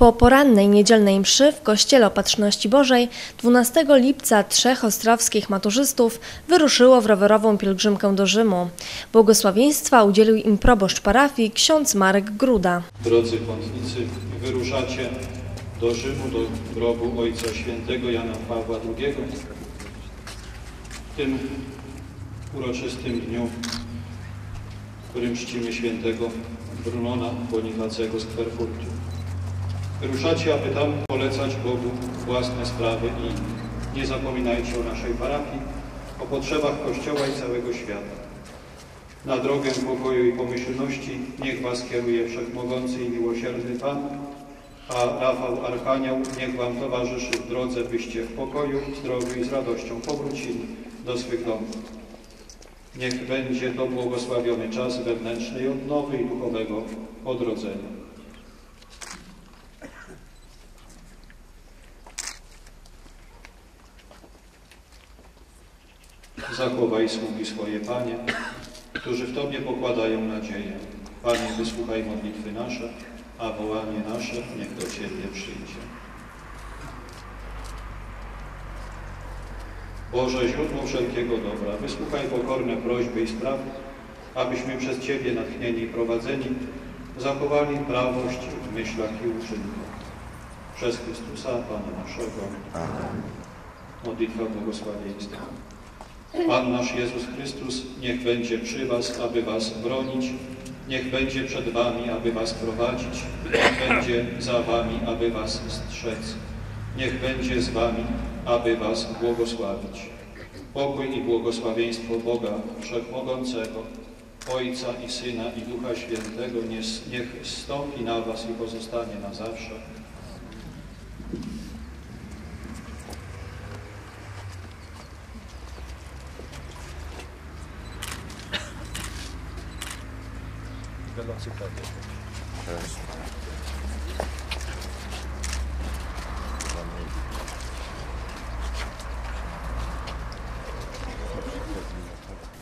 Po porannej niedzielnej mszy w Kościele Opatrzności Bożej 12 lipca trzech ostrowskich maturzystów wyruszyło w rowerową pielgrzymkę do Rzymu. Błogosławieństwa udzielił im proboszcz parafii ksiądz Marek Gruda. Drodzy pątnicy, wyruszacie do Rzymu, do grobu Ojca Świętego Jana Pawła II. W tym uroczystym dniu, w którym czcimy świętego Brunona Bonifacego z Kwerfurtu. Wyruszacie, aby tam polecać Bogu własne sprawy i nie zapominajcie o naszej parafii, o potrzebach Kościoła i całego świata. Na drogę pokoju i pomyślności niech Was kieruje Wszechmogący i Miłosierny Pan, a Rafał Archanioł niech Wam towarzyszy w drodze, byście w pokoju, zdrowiu i z radością powrócili do swych domów. Niech będzie to błogosławiony czas wewnętrznej odnowy i duchowego odrodzenia. Zachowaj sługi swoje, Panie, którzy w Tobie pokładają nadzieję. Panie, wysłuchaj modlitwy nasze, a wołanie nasze niech do Ciebie przyjdzie. Boże, źródło wszelkiego dobra, wysłuchaj pokorne prośby i sprawy, abyśmy przez Ciebie natchnieni i prowadzeni zachowali prawość w myślach i uczynkach. Przez Chrystusa, Pana naszego. Modlitwa błogosławieństwa. Pan nasz Jezus Chrystus niech będzie przy Was, aby Was bronić, niech będzie przed Wami, aby Was prowadzić, niech będzie za Wami, aby Was strzec, niech będzie z Wami, aby Was błogosławić. Pokój i błogosławieństwo Boga Wszechmogącego, Ojca i Syna i Ducha Świętego niech, stąpi na Was i pozostanie na zawsze.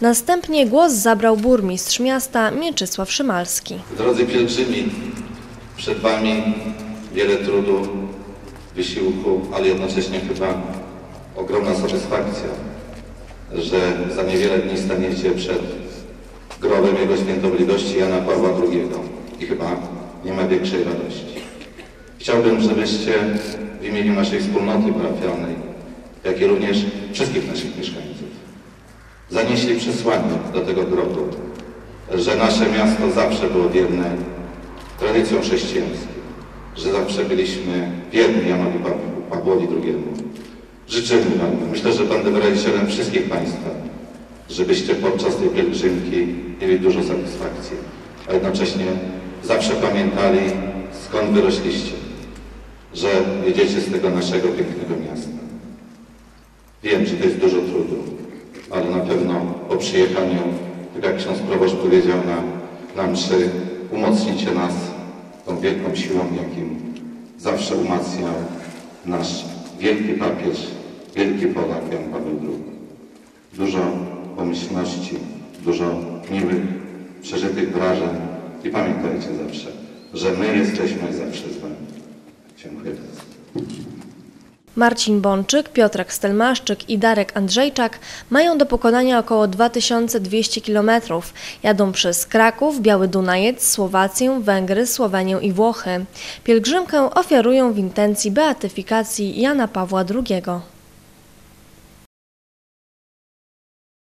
Następnie głos zabrał burmistrz miasta Mieczysław Szymalski. Drodzy pielgrzymi, przed Wami wiele trudu, wysiłku, ale jednocześnie chyba ogromna satysfakcja, że za niewiele dni staniecie przed grobem Jego Świętobliwości Jana Pawła II i chyba nie ma większej radości. Chciałbym, żebyście w imieniu naszej wspólnoty parafialnej, jak i również wszystkich naszych mieszkańców, zanieśli przesłanie do tego grobu, że nasze miasto zawsze było wierne tradycjom chrześcijańskim, że zawsze byliśmy wierni Janowi Pawłowi II. Życzymy Wam, myślę, że będę wyrazicielem wszystkich Państwa, żebyście podczas tej pielgrzymki mieli dużo satysfakcji, a jednocześnie zawsze pamiętali, skąd wyrośliście, że jedziecie z tego naszego pięknego miasta. Wiem, że to jest dużo trudu, ale na pewno po przyjechaniu, tak jak ksiądz proboszcz powiedział na, na mszy, umocnicie nas tą wielką siłą, jakim zawsze umacniał nasz wielki papież, wielki Polak Jan Paweł II. Dużo pomyślności, dużo miłych, przeżytych wrażeń i pamiętajcie zawsze, że my jesteśmy zawsze z Wami. Dziękuję bardzo. Marcin Bączyk, Piotrek Stelmaszczyk i Darek Andrzejczak mają do pokonania około 2200 km. Jadą przez Kraków, Biały Dunajec, Słowację, Węgry, Słowenię i Włochy. Pielgrzymkę ofiarują w intencji beatyfikacji Jana Pawła II.